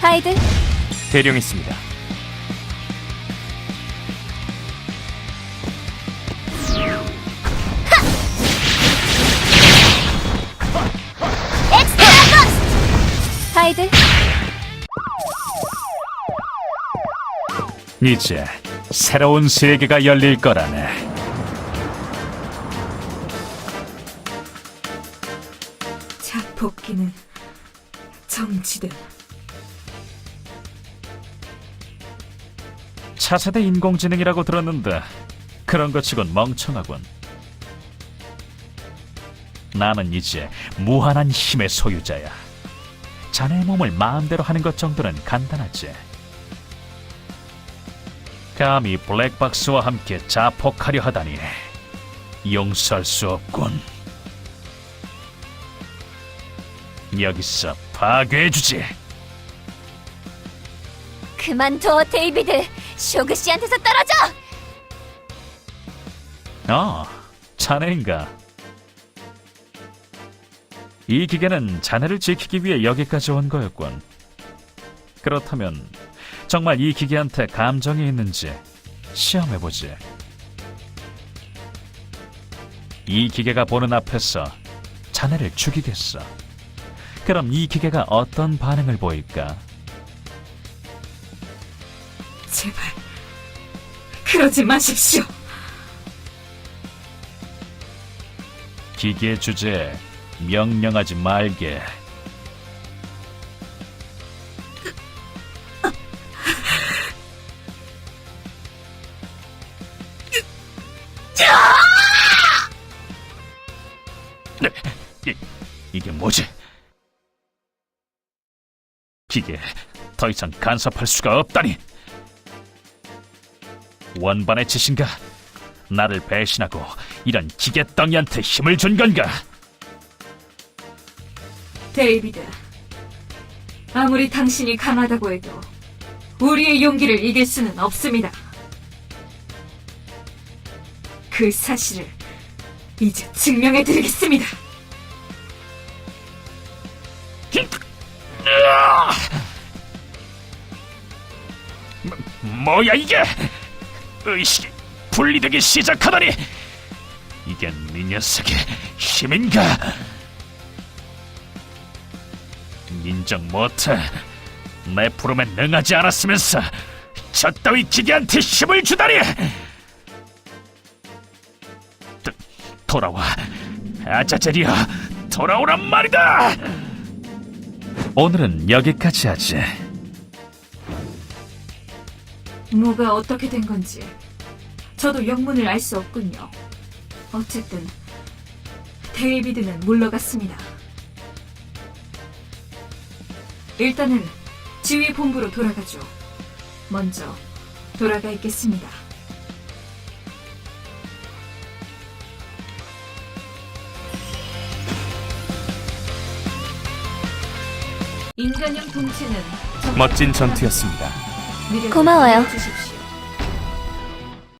하이드, 대령 있습니다. 엑스트라 버스트! 하이드, 이제 새로운 세계가 열릴 거라네. 자폭기는 정지됨. 차세대 인공지능이라고 들었는데 그런 것 치곤 멍청하군. 나는 이제 무한한 힘의 소유자야. 자네의 몸을 마음대로 하는 것 정도는 간단하지. 감히 블랙박스와 함께 자폭하려 하다니 용서할 수 없군. 여기서 파괴해주지. 그만둬, 데이비드! 쇼그 씨한테서 떨어져! 어, 자네인가? 이 기계는 자네를 지키기 위해 여기까지 온 거였군. 그렇다면 정말 이 기계한테 감정이 있는지 시험해보지. 이 기계가 보는 앞에서 자네를 죽이겠어. 그럼 이 기계가 어떤 반응을 보일까? 제발 그러지 마십시오. 기계 주제에 명령하지 말게. 이, 이게 뭐지? 기계 더 이상 간섭할 수가 없다니. 원반의 짓인가? 나를 배신하고 이런 기계 덩이한테 힘을 준 건가? 데이비드, 아무리 당신이 강하다고 해도 우리의 용기를 이길 수는 없습니다. 그 사실을 이제 증명해 드리겠습니다. 뭐야 이게? 의식이 분리되기 시작하다니. 이게 네 녀석의 힘인가? 인정 못해. 내 부름에 능하지 않았으면서 저 따위 기계한테 힘을 주다니. 도, 돌아와. 아자제리야 돌아오란 말이다! 오늘은 여기까지 하지 뭐가 어떻게 된 건지 저도 영문을 알 수 없군요. 어쨌든 데이비드는 물러갔습니다. 일단은 지휘 본부로 돌아가죠. 먼저 돌아가 있겠습니다. 인간형 동체는 멋진 전투였습니다. 고마워요.